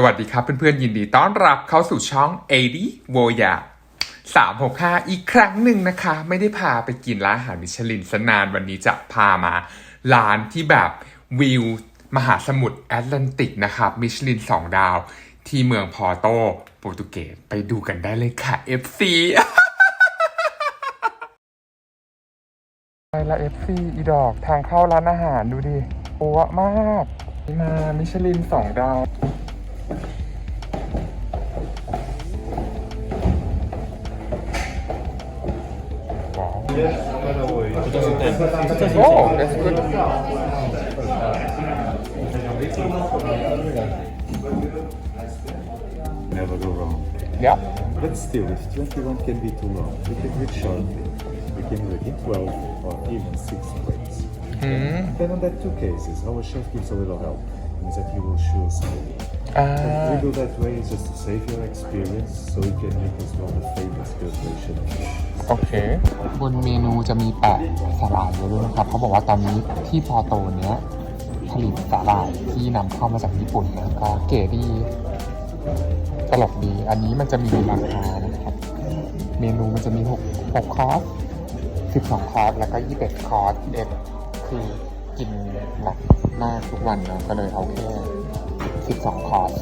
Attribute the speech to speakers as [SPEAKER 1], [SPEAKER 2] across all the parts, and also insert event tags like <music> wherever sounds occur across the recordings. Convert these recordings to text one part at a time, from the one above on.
[SPEAKER 1] สวัสดีครับเพื่อนๆยินดีต้อนรับเข้าสู่ช่อง AD v o y a 365อีกครั้งหนึ่งนะคะ ไม่ได้พาไปกินร้านอาหารมิชลินสนานวันนี้จะพามาร้านที่แบบวิวมหาสมุทรแอตแลนติกนะครับมิชลิน2ดาว ที่เมืองพอโตโปรตุเกสไปดูกันได้เลยค่ะ FC ไปละ FC อีดอกทางเข้าร้านอาหารดูดิโอ้มากนี่มามิชลิน2ดาวว้าว Oh, that's good.
[SPEAKER 2] Never go wrong.
[SPEAKER 1] Yeah.
[SPEAKER 2] But still, if 21 can be too long, we can reach short. We can reach it 12 or even 6 plates.
[SPEAKER 1] Mm -hmm.
[SPEAKER 2] Then on that two cases, our chef gives a little help, means that he will show something.
[SPEAKER 1] อ่า
[SPEAKER 2] We do that way just to save your experience so you can make as well the famous calculation.
[SPEAKER 1] โอเค บนเมนูจะมีแปะสาหร่ายไว้ด้วยนะครับเขาบอกว่าตอนนี้ที่พอโตเนี้ยผลิตสาหร่ายที่นำเข้ามาจากญี่ปุ่นนะก็เก๋ดีตลกดี อันนี้มันจะมีราคานะครับ เมนูมันจะมี6 6คอร์ส12คอร์สแล้วก็21คอร์สเอ็ดคือกินหนักมากทุกวันเนาะก็เลยเอาแค่ 12 คอร์ส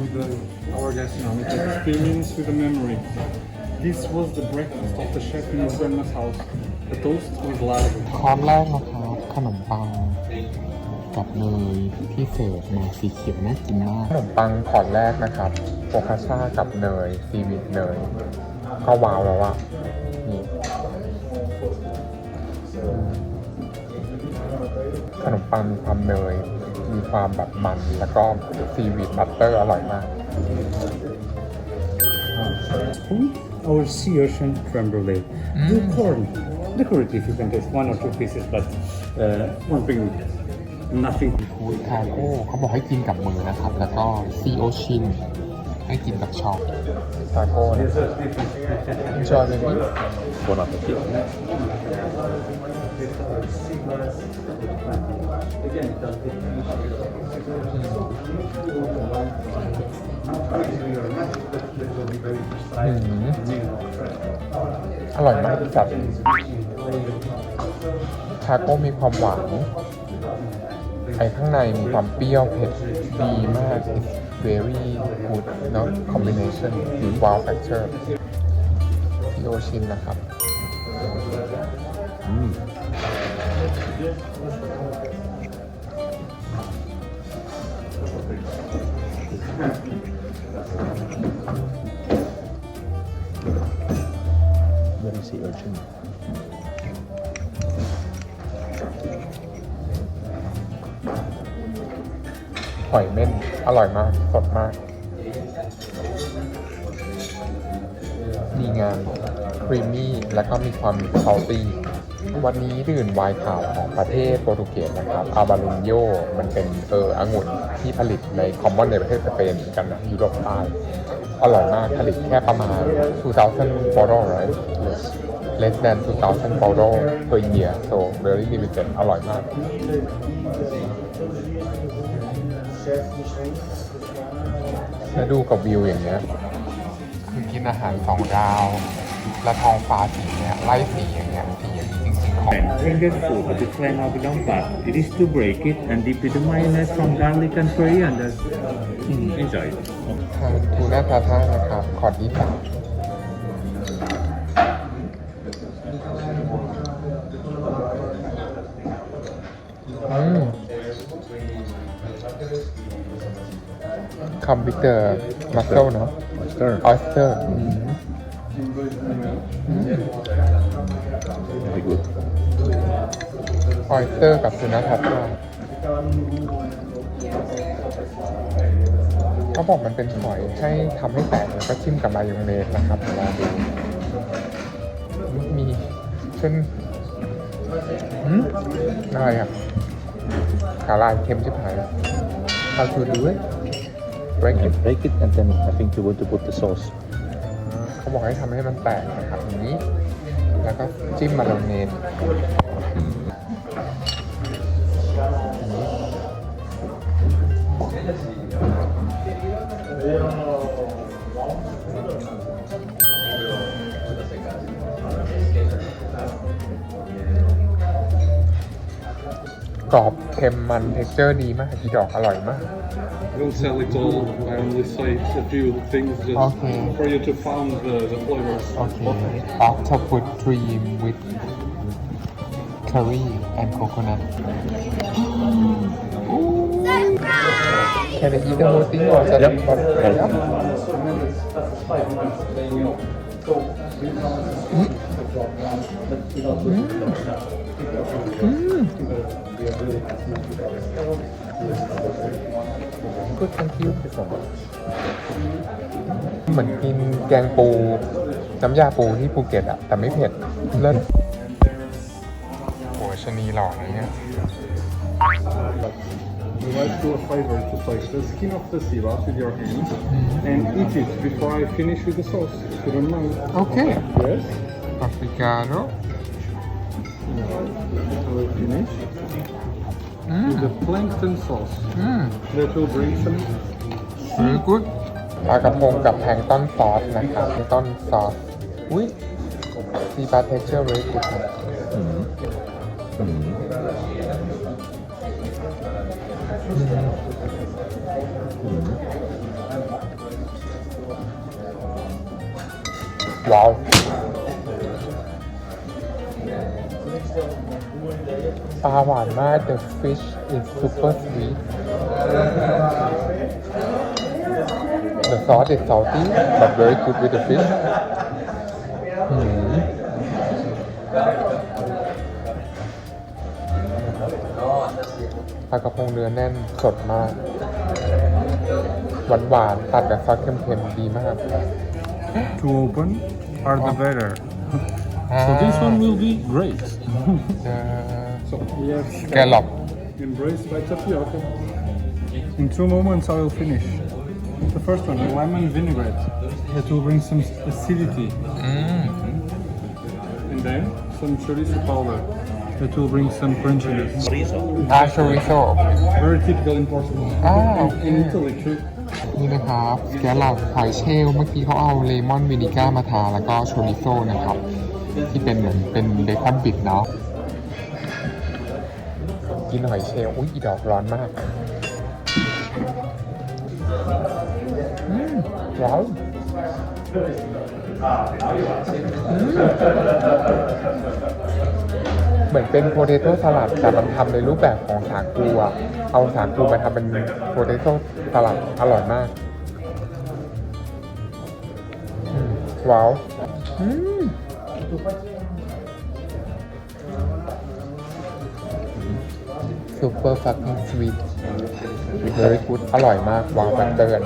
[SPEAKER 3] with uh, our gastronomic experience with the memory. This was the breakfast of the chef in his grandma's house. The toast with ladle.
[SPEAKER 1] คอร์สแรกนะครับ ขนมปังกับเนยที่เสิร์ฟมาสีเขียวน่ากินมาก ขนมปังคอร์สแรกนะครับโฟคาช่ากับเนย ซีวิตเนย ก็ว้าวแล้วอะนี่ขนมปังมีความเนย มีความแบบมันแล้วก็ซีวิตบัตเตอร์อร่อยมาก
[SPEAKER 3] Our sea urchin creme brulee. Do corn. Decorative, you can taste one or two pieces, but uh, one thing, nothing.
[SPEAKER 1] ฟูดทาโก้เขาบอกให้กินกับมือนะครับ แล้วก็ซีโอชินให้กินกับช็อปทาโก้ นะ Enjoy baby
[SPEAKER 2] Bon appetit.
[SPEAKER 1] อืมอร่อยมากจัดทาโก้มีความหวานไอข้างในมีความเปรี้ยวเผ็ดดีมาก very good เนอะ combination มี wow factor ที่โอชินนะครับ หอยเม่นอร่อยมาก สดมาก ดีงามครีมมี่ แล้วก็มีความซอลตี้ วันนี้ดื่มไวน์ขาวของประเทศโปรตุเกสนะครับอาบาลุนโยมันเป็นเออองุ่นที่ผลิตในคอมมอนในประเทศสเปนเหมือนกันนะยุโรปใต้อร่อยมากผลิตแค่ประมาณ 2,000 bottle right yes less than 2,000 bottle per year so very limited อร่อยมากแล้วดูกับวิวอย่างเงี้ยคือกินอาหารสองดาวและทองฟ้าสีเนี้ยไล่สีอย่างเงี้ยสี อย่างนี้จริงๆของ
[SPEAKER 3] Very good food, but it's right now we don't but it is to break it and dip with the mayonnaise from garlic and coriander. Mm, enjoy it.
[SPEAKER 1] ทางทูน่าพาท่านะครับ ขอดที่สามอืมคอมพิวเตอร์มัสเซลเนาะ
[SPEAKER 2] Oyster.
[SPEAKER 1] ออสเตอร์ ออยสเตอร์กับทูน่าพาท่าเขาบอกมันเป็นหอยให้ทำให้แตกแล้วก็ชิมกับมายองเนสนะครับเดี๋ยวลองดูมีเส้นหืมอะไรอะสาลายเค็มชิบหาย How to do it break
[SPEAKER 2] You
[SPEAKER 1] it
[SPEAKER 2] break it and then I think you want to put the sauce.
[SPEAKER 1] เขาบอกให้ทำให้มันแตกนะครับอย่างนี้ แล้วก็จิ้มมายองเนส กรอบเค็มมันเท็กเจอร์ดีมากอีดอกอร่อยมาก
[SPEAKER 4] I don't sell it all. I only cite a few things just
[SPEAKER 1] Okay.
[SPEAKER 4] for you to find the, the flavors.
[SPEAKER 1] โอเค octopus cream with curry and coconut Can I eat the whole thing or just
[SPEAKER 3] Yep.
[SPEAKER 1] one? Yep. Good thank you เหมือนกินแกงปูน้ำยาปูที่ภูเก็ตอะแต่ไม่เผ็ดเลิศโหชะนีหล่อนะเนี่ย
[SPEAKER 4] You like to a flavor to take the skin of the sea bass with your hands and eat it before I finish with the sauce. If you don't mind.
[SPEAKER 1] โอเค
[SPEAKER 4] Yes.
[SPEAKER 1] ปาปริกาโน
[SPEAKER 4] I will finish
[SPEAKER 1] อืม
[SPEAKER 4] with the plankton sauce.
[SPEAKER 1] อืม
[SPEAKER 4] That will bring some
[SPEAKER 1] อืมกูดปลากระพงกับแพงต้นซอสนะครับแพงต้นซอส อุ้ยซีบาเทคเจอร์เรกูด ว้าวปลาหวานมาก the fish is super sweet the sauce is salty but very good with the fish ปลากระพงเนื้อแน่นสดมาก หวานหวานๆตัดกับซอสเค็มๆดีมาก
[SPEAKER 4] to open are the better. <laughs> so this one will be great. <laughs> so we have
[SPEAKER 1] scallop.
[SPEAKER 4] Embraced by tapioca. In two moments I will finish. The first one, the lemon vinaigrette. That will bring some acidity.
[SPEAKER 1] Mm.
[SPEAKER 4] And then some chorizo powder. That will bring some crunchiness.
[SPEAKER 1] Chorizo. Ah, chorizo.
[SPEAKER 4] Very typical in Portugal.
[SPEAKER 1] Ah,
[SPEAKER 4] okay. in Italy too.
[SPEAKER 1] นี่นะครับแกลลอบหอยเชลล์เมื่อกี้เขาเอาเลมอนวินิก้ามาทาแล้วก็โชริโซนะครับ ที่เป็นเหมือนเป็นเบคอนบิดเนาะกินหอยเชลล์อุ้ยอีดอกร้อนมากอืมร้อนอืม เหมือนเป็นโพเทโต้สลัดแต่มันทำในรูปแบบของสาคูอะเอาสาคูมาทำเป็นโพเทโต้สลัดอร่อยมากว้าวอืม super fucking sweet very good อร่อยมากว้าวมันเตือน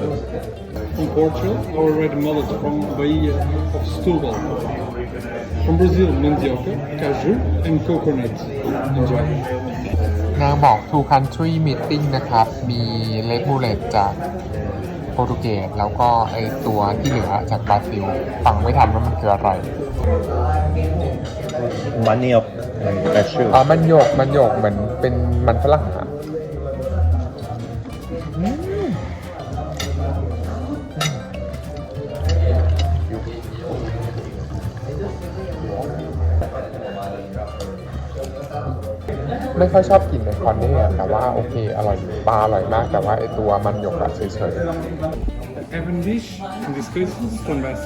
[SPEAKER 4] From Portugal, our red mullet from Bahia of Setúbal. From Brazil, mandioca, caju, and coconut. Enjoy.
[SPEAKER 1] นางบอก two country meeting นะครับ มีเลดบูเลตจากโปรตุเกส แล้วก็ไอตัวที่เหลือจากบราซิล ฟังไม่ทันว่ามันคืออะไร
[SPEAKER 2] Maniok and cashew.
[SPEAKER 1] อ๋อมันโยก มันโยกเหมือนเป็นมันฝรั่งอะ ไม่ค่อยชอบกินเบคอนเนี่ยแต่ว่าโอเคอร่อยปลาอร่อยมาก แต่ว่าไอตัวมันหยกอะเฉย
[SPEAKER 4] Cavendish, in this case, stone bass.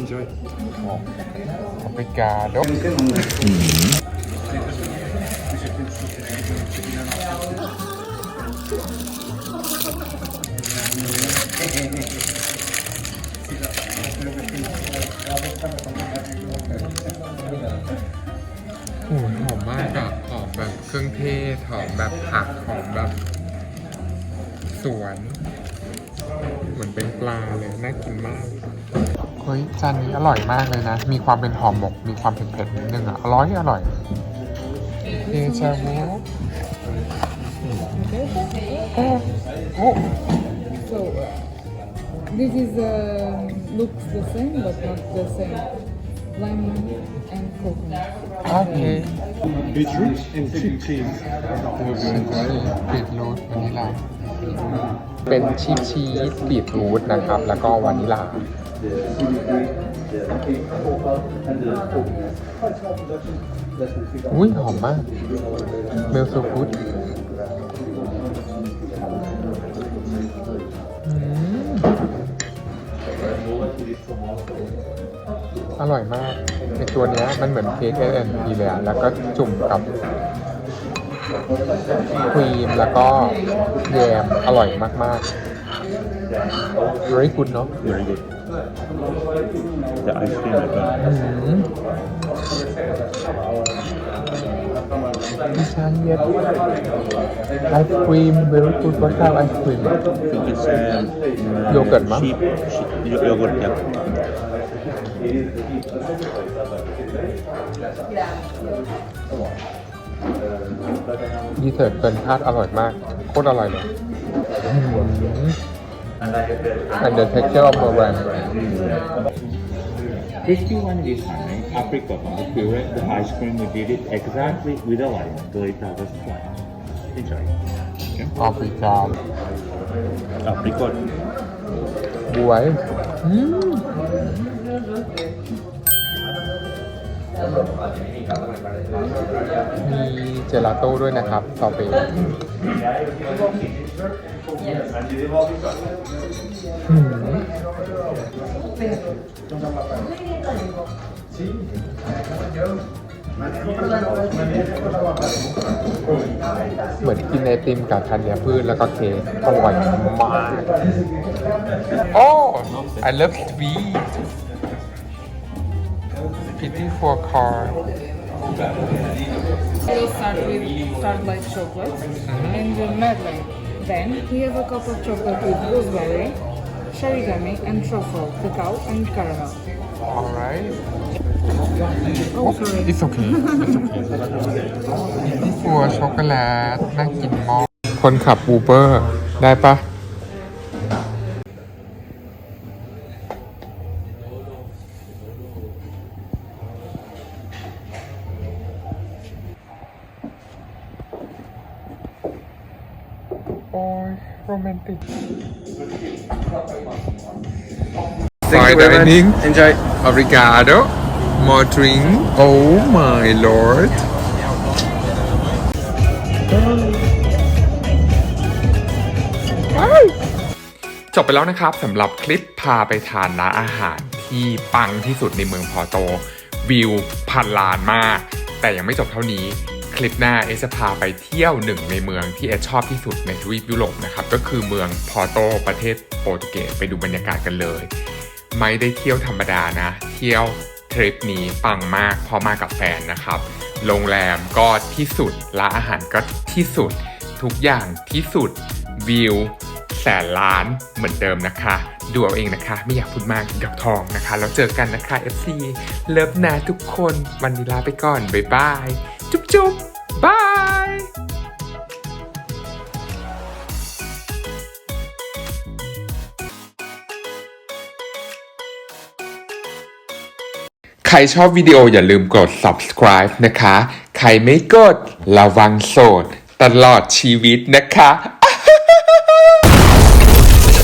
[SPEAKER 4] Enjoy.
[SPEAKER 1] ๆอเมริกาโด เครื่องเทศหอมแบบผักหอมแบบสวน เหมือนเป็นปลาเลยน่ากินมากเฮ้ยจานนี้อร่อยมากเลยนะ มีความเป็นหอมหมก มีความเผ็ดๆนิดนึงอะอร่อยอร่อยเดชาวูโอ้
[SPEAKER 5] So uh, this is um, looks the same but not the same. Lemon and coconut.
[SPEAKER 1] โอเค
[SPEAKER 4] Beetroot and chip cheese.
[SPEAKER 1] ชีสบีทรูทวานิลลา เป็นชีสชีสบีทรูทนะครับ แล้วก็วานิลา อุ้ยหอมมาก เมลโซฟูดอืม ร่อยมากไอตัวเนี้ยมันเหมือนเค้กเอ็นพีเลยอะแล้วก็จุ่มกับครีมแล้วก็แยมอร่อยมากๆ very good เนาะ
[SPEAKER 2] Very good. The ice cream as well.
[SPEAKER 1] อืมดิฉันเย็ดไอศครีม very good what kind of ice cream
[SPEAKER 2] I think it's um, uh,
[SPEAKER 1] Yogurt, ma'am.
[SPEAKER 2] sheep, sheep yo- yogurt, yeah.
[SPEAKER 1] ดีเสิร์ตเกินคาดอร่อยมาก โคตรอร่อยเลยอืม and the texture of the brand
[SPEAKER 2] Crispy one this time, right? Apricot on the puree, the ice cream we did it exactly with a lime, so it has a flat. Enjoy.
[SPEAKER 1] ออฟริกา
[SPEAKER 2] Apricot.
[SPEAKER 1] บว มีเจลาโต้ด้วยนะครับซอเปอืมเหมือนกินไอติมกับธัญพืชแล้วก็เค้กอร่อยมาก โอ้ I love sweet pity for car
[SPEAKER 5] We'll start with Starlight chocolate and the Madeleine. Then we have a cup of chocolate with gooseberry, cherry gummy, and truffle, cacao, and caramel.
[SPEAKER 1] alright
[SPEAKER 5] Oh, sorry.
[SPEAKER 1] it's okay it's okay พิตี้ฟัวช็อกโกแลตน่ากินมากคนขับอูเบอร์ได้ปะ อ้ยโรแมนติก Fine dining.
[SPEAKER 6] Enjoy.
[SPEAKER 1] Obrigado. More drink. Oh my lord. จบไปแล้วนะครับสำหรับคลิปพาไปทานร้านอาหารที่ปังที่สุดในเมืองพอร์โต วิวพันล้านมาก แต่ยังไม่จบเท่านี้ค ลิปหน้าเอสจะพาไปเที่ยวหนึ่งในเมืองที่เอสชอบที่สุดในทวีปยุโรปนะครับก็คือเมืองพอร์โตประเทศโปรตุเกสไปดูบรรยากาศกันเลย ไม่ได้เที่ยวธรรมดานะ เที่ยวทริปนี้ปังมากเพราะมากับแฟนนะครับ โรงแรมก็ที่สุดร้านอาหารก็ที่สุด ทุกอย่างที่สุดวิวแสนล้านเหมือนเดิมนะคะ ดูเอาเองนะคะ ไม่อยากพูดมากดอกทองนะคะ แล้วเจอกันนะคะ FC เลิฟนะทุกคน วันนี้ลาไปก่อน บ๊ายบาย จุ๊บจุ๊บ บายใครชอบวิดีโออย่าลืมกด subscribe นะคะ ใครไม่กดระวังโสดตลอดชีวิตนะคะ